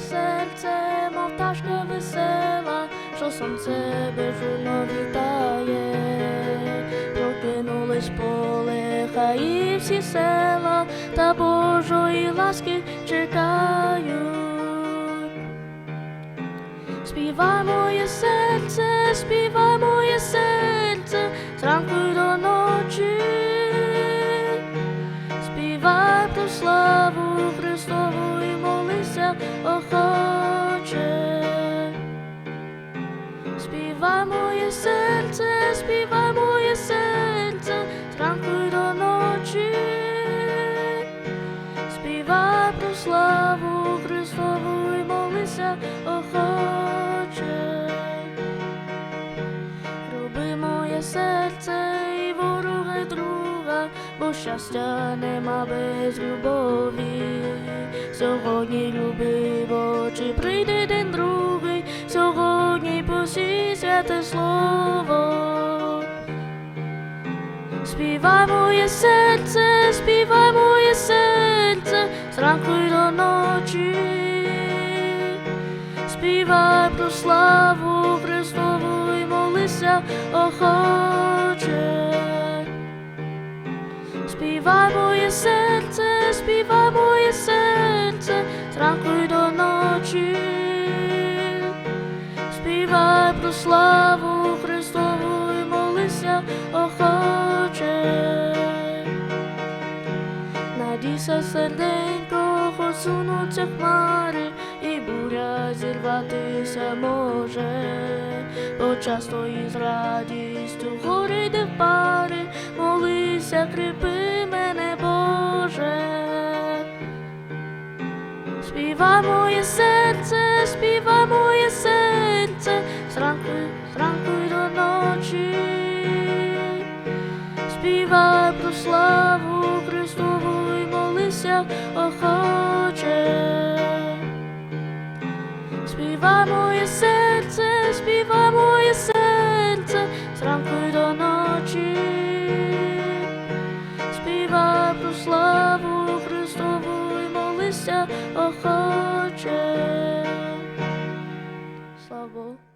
серце, мов пташка весела, що сонце безжурно вітає, прокинулись поле, і всі села, та Божої ласки чекають. Співай моє серце, співай охоче. Співай моє серце, співай моє серце, зранку й до ночі. Співай про славу Христову і молися охоче. Люби моє серце і ворога друга, бо щастя нема без любові. Сьогодні люби, святе слово. Співай моє серце, співай моє серце, зранку й до ночі. Співай про славу Христову і молися охоче. Співай моє серце, співай моє серце, зранку славу Христову і молися охоче. Надійся серденько, посунуться хмари, і буря зірватися може, бо часто із радістю гори йде в пари, молися, кріпи мене, Боже. Співай моє серце, серце охоче, співа моє серце, співа моє серце, зранку й до ночі, співа про славу Христову і молися охоче. Слава Богу.